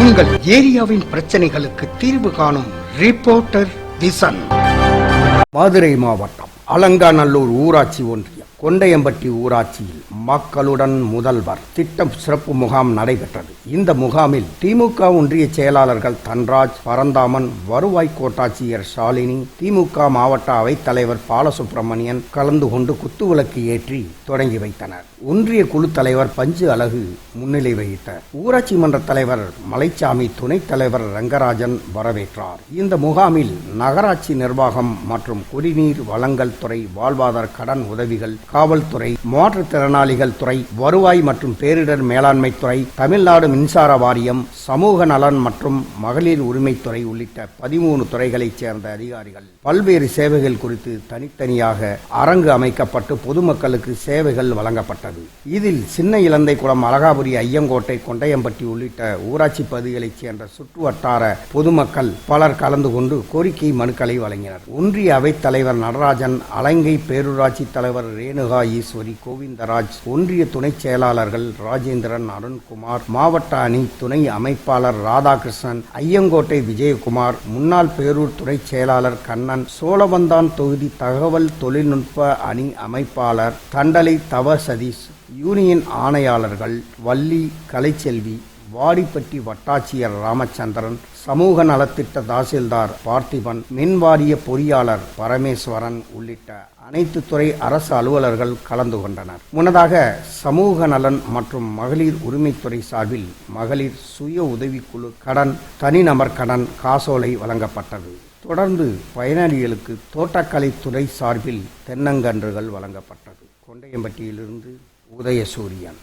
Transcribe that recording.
உங்கள் ஏரியாவின் பிரச்சனைகளுக்கு தீர்வு காணும் ரிப்போர்ட்டர் விசன். மதுரை மாவட்டம் அலங்காநல்லூர் ஊராட்சி ஒன்றியம். கொண்டையம்பட்டி ஊராட்சியில் மக்களுடன் முதல்வர் திட்டம் சிறப்பு முகாம் நடைபெற்றது. இந்த முகாமில் திமுக ஒன்றிய செயலாளர்கள் தன்ராஜ் பரந்தாமன் வருவாய் கோட்டாட்சியர் ஷாலினி திமுக மாவட்ட அவைத்தலைவர் பாலசுப்பிரமணியன் கலந்து கொண்டு குத்துவிளக்கு ஏற்றி தொடங்கி வைத்தனர். ஒன்றிய குழு தலைவர் பஞ்சு அழகு முன்னிலை வகித்தார் ஊராட்சி மன்ற தலைவர் மலைச்சாமி துணைத் தலைவர் ரங்கராஜன் வரவேற்றார். இந்த முகாமில் நகராட்சி நிர்வாகம் மற்றும் குடிநீர் வழங்கல் துறை வாழ்வாதார கடன் உதவிகள் காவல்துறை மாற்றுத்திறனாளிகள் துறை வருவாய் மற்றும் பேரிடர் மேலாண்மை துறை தமிழ்நாடு மின்சார வாரியம் சமூக நலன் மற்றும் மகளிர் உரிமைத்துறை உள்ளிட்ட பதிமூணு துறைகளைச் சேர்ந்த அதிகாரிகள் பல்வேறு சேவைகள் குறித்து தனித்தனியாக அரங்கு அமைக்கப்பட்டு பொதுமக்களுக்கு சேவைகள் வழங்கப்பட்டது. இதில் சின்ன இலந்தை குளம் அழகாபுரி ஐயங்கோட்டை கொண்டையம்பட்டி உள்ளிட்ட ஊராட்சி பகுதிகளைச் சேர்ந்த சுற்று வட்டார பொதுமக்கள் பலர் கலந்து கொண்டு கோரிக்கை மனுக்களை வழங்கினர். ஒன்றிய அவைத் தலைவர் நடராஜன் அலங்கை பேரூராட்சி தலைவர் ரேணுகா ஈஸ்வரி கோவிந்தராஜ் ஒன்றிய துணைச் செயலாளர்கள் ராஜேந்திரன் அருண்குமார் மாவட்ட அணி துணை அமை அமைப்பாளர் ராதாகிருஷ்ணன் ஐயங்கோட்டை விஜயகுமார் முன்னாள் பேரூர் துறை செயலாளர் கண்ணன் சோழவந்தான் தொகுதி தகவல் தொழில்நுட்ப அணி அமைப்பாளர் தண்டலை தவ சதீஷ் யூனியன் ஆணையாளர்கள் வள்ளி கலைச்செல்வி வாடிப்பட்டி வட்டாட்சியர் ராமச்சந்திரன் சமூக நலத்திட்ட தாசில்தார் பார்த்திபன் மின்வாரிய பொறியாளர் பரமேஸ்வரன் உள்ளிட்ட அனைத்து துறை அரசு அலுவலர்கள் கலந்து கொண்டனர். முன்னதாக சமூக நலன் மற்றும் மகளிர் உரிமைத்துறை சார்பில் மகளிர் சுய உதவிக்குழு கடன் தனிநபர் கடன் காசோலை வழங்கப்பட்டது. தொடர்ந்து பயனாளிகளுக்கு தோட்டக்கலைத்துறை சார்பில் தென்னங்கன்றுகள் வழங்கப்பட்டது. கொண்டையம்பட்டியிலிருந்து உதயசூரியன்.